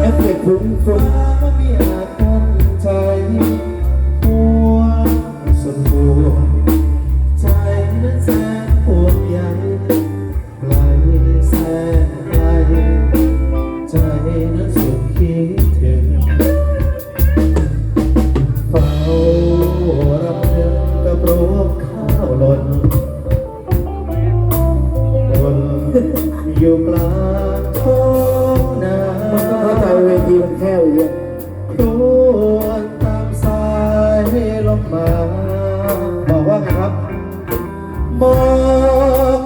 เอฟเฟกต์ฟุ้งฟุ้ง แคบอย่างเงี้ยครวนตามสายลมมา บอกว่าไงครับบอก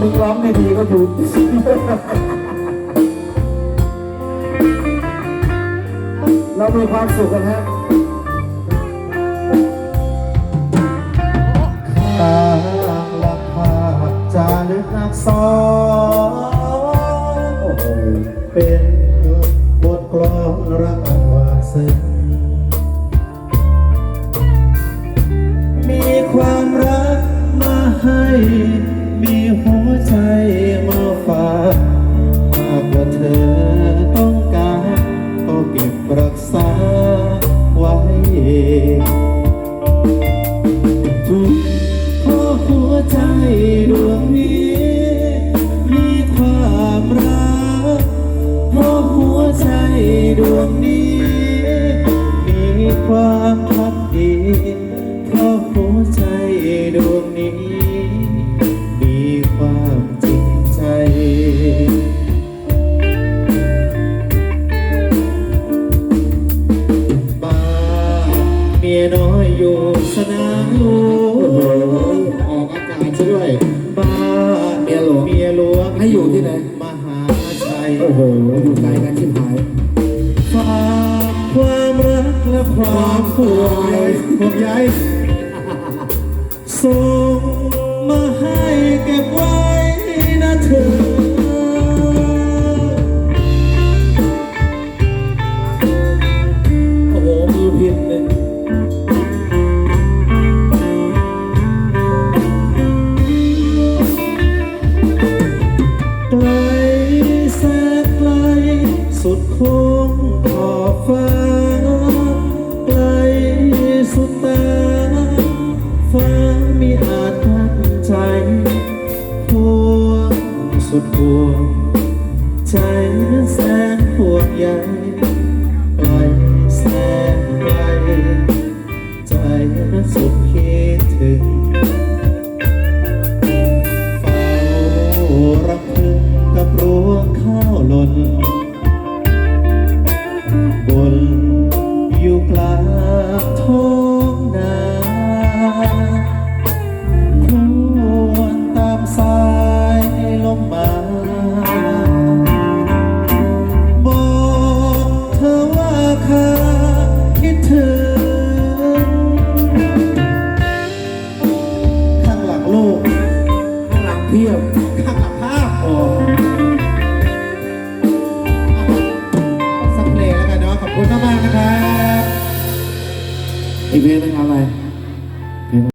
มึงร้องดีก็ถูกเรามีความสุขกันฮะ สองเป็นบทกลอนรักอันหวานซึ้งมีความรักมาให้ หัวใจดวงนี้ มีความรัก เพราะหัวใจดวงนี้ มีความพักดีเพราะหัวใจดวงนี้ มีความจริงใจบ้านเมียน้อยอยู่ส ห่วงใยส่งมาให้เก็บไว้ ห่วง ใจนั้นแสนห่วงใยไปแสนไกลใจนั้นสุดคิดถึง event ở nào này.